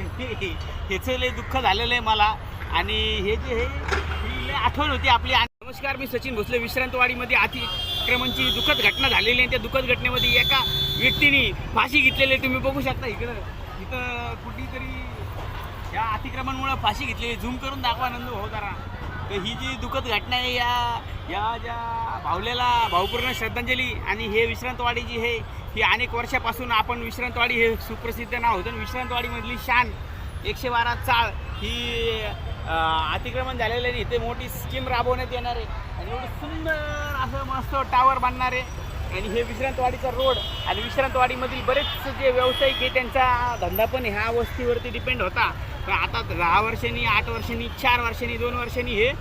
आहे ह्याचं लय दुःख झालेलं आहे मला. आणि हे जे हे आठवण होती आपली. आणि- नमस्कार मी सचिन भोसले विश्रांतवाडीमध्ये अतिक्रमणची दुःखद घटना झालेली आहे. त्या दुःखद घटनेमध्ये एका व्यक्तीने फाशी घेतलेली आहे. तुम्ही बघू शकता इकडं. इथं कुठेतरी या अतिक्रमणामुळे फाशी घेतलेली झूम करून दाखवा नंद. हो जरा. तर ही जी दुःखद घटना आहे या या ज्या भावलेला भावपूर्ण श्रद्धांजली आणि हे विश्रांतवाडी जी हे ही अनेक वर्षापासून आपण विश्रांतवाडी हे सुप्रसिद्ध नाव होतं. आणि विश्रांतवाडीमधली शान एकशे बारा चाळ ही अतिक्रमण झालेलं आहे इथे मोठी स्कीम राबवण्यात येणार आहे. आणि एवढं सुंदर असं मस्त टावर बांधणार आहे. आणि हे विश्रांतवाडीचा रोड आणि विश्रांतवाडीमधील बरेच जे व्यावसायिक आहे त्यांचा धंदा पण ह्या वस्तीवरती डिपेंड होता. पण आता दहा वर्षांनी आठ वर्षांनी चार वर्षांनी दोन वर्षांनी हे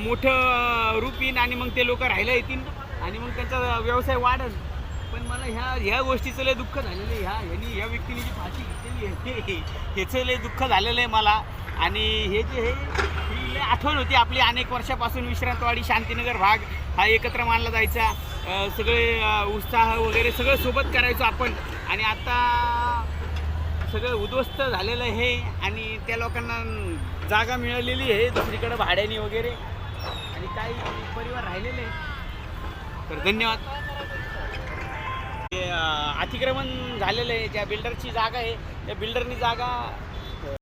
मोठं रूप येईन आणि मग ते लोक राहायला येतील आणि मग त्यांचा व्यवसाय वाढेल. पण मला ह्या ह्या गोष्टीचं लय दुःख झालेलं आहे. ह्या ह्यानी ह्या व्यक्तीने जी फाशी घेतलेली आहे ह्याचं लय दुःख झालेलं आहे मला. आणि हे जे हे ही लय आठवण होती आपली अनेक वर्षापासून विश्रांतवाडी शांतीनगर भाग हा एकत्र मानला जायचा. सगळे उत्साह वगैरे सगळं सोबत करायचो आपण. आणि आता सगळं उद्ध्वस्त झालेलं आहे आणि त्या लोकांना जागा मिळालेली आहे दुसरीकडे भाड्याने वगैरे. आणि काही परिवार राहिलेले आहे तर धन्यवाद. अतिक्रमण झालेलं आहे. ज्या बिल्डरची जागा आहे त्या बिल्डरनी जागा